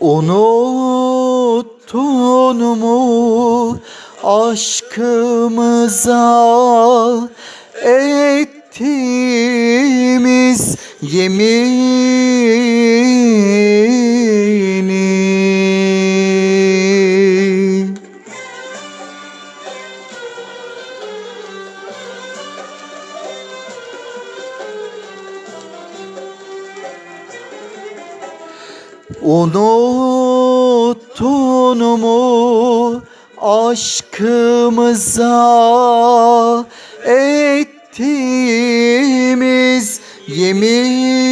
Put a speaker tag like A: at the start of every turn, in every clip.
A: Unuttun mu aşkımıza ettiğimiz yemini? Unuttun mu aşkımıza ettiğimiz yemini?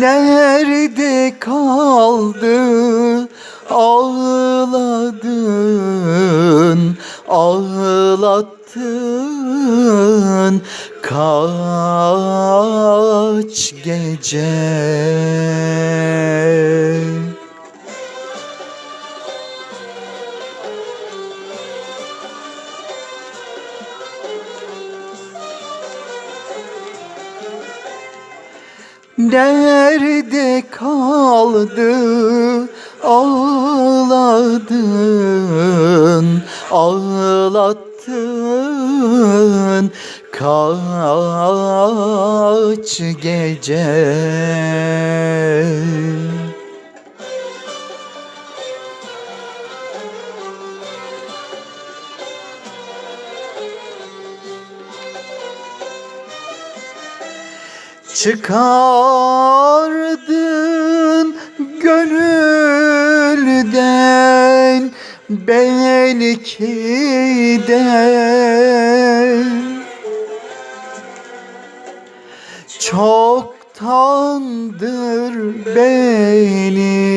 A: Nerede kaldı? Ağladın ağlattın. Kaç gece Nerede kaldı ağladın ağlattın. Kaç gece Çıkardın gönülden belki de. Çoktandır beni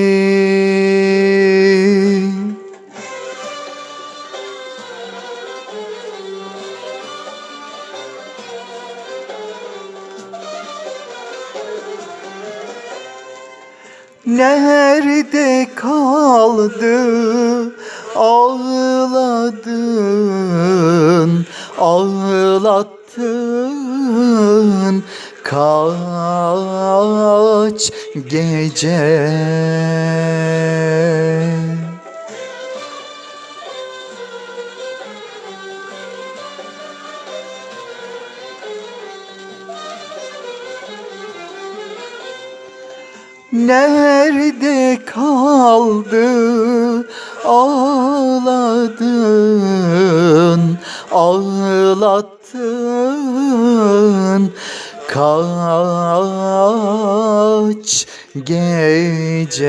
A: Nerede kaldı? Ağladın ağlattın. Kaç gece Nerede kaldı ağladın ağlattın? Kaç gece